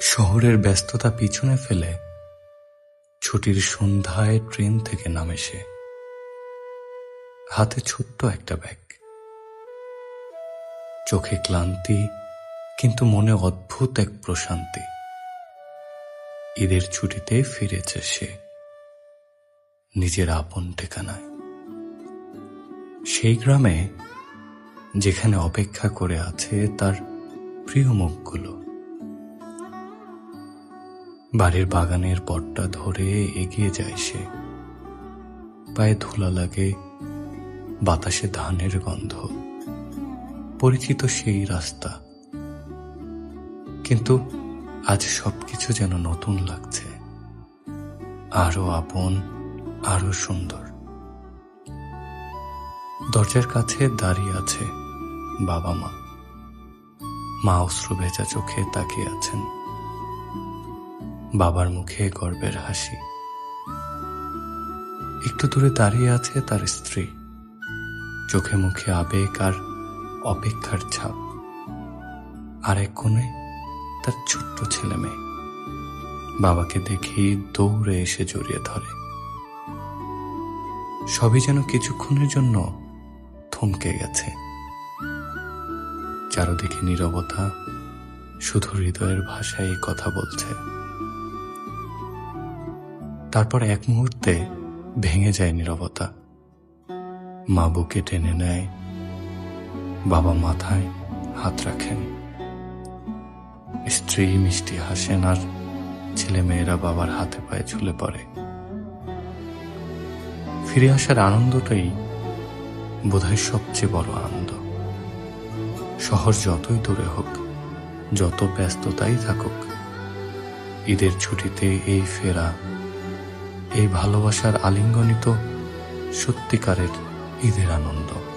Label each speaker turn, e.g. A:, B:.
A: শহরের ব্যস্ততা পিছনে ফেলে ছুটির সন্ধ্যায় ট্রেন থেকে নামে সে। হাতে ছোট্ট একটা ব্যাগ। চোখে ক্লান্তি, কিন্তু মনে অদ্ভুত এক প্রশান্তি। ঈদের ছুটিতে ফিরেছে সে। নিজের আপন ঠিকানায়। সেই গ্রামে, যেখানে অপেক্ষা করে আছে তার প্রিয় মুখগুলো। বাড়ির বাগানের পটটা ধরে এগিয়ে যায় সে। পায়ে ধুলা লাগে, বাতাসে ধানের গন্ধ। পরিচিত সেই রাস্তা। কিন্তু আজ সবকিছু যেন নতুন লাগছে। আরও আপন, আরও সুন্দর। দরজার কাছে দাঁড়িয়ে আছে বাবা মা। মা অশ্রু ভেজা চোখে তাকিয়ে আছেন। বাবার মুখে গর্বের হাসি। একটু দূরে দাঁড়িয়ে আছে তার স্ত্রী। চোখে মুখে আবেগ আর অপেক্ষার ছাপ। আর এক কোণে তার ছোট্ট ছেলে মেয়ে। বাবাকে দেখেই দৌড়ে এসে জড়িয়ে ধরে। সবই যেন কিছুক্ষণের জন্য থমকে গেছে। চারদিকে নীরবতা শুধু হৃদয়ের ভাষায় কথা বলছে। তারপর এক মুহূর্তে ভেঙে যায় নীরবতা। মা বুকে টেনে নেয়, বাবা মাথায় হাত রাখেন। স্ত্রী মিষ্টি হাসেন আর ছেলে মেয়েরা বাবার হাতে পায়ে ঝুলে পড়ে। ফিরে আসার আনন্দটাই বোধহয় সবচেয়ে বড় আনন্দ। শহর যতই দূরে হোক, যত ব্যস্ততাই থাকুক, ঈদের ছুটিতে এই ফেরা এই ভালোবাসার আলিঙ্গনিত সত্যিকারের ঈদের আনন্দ।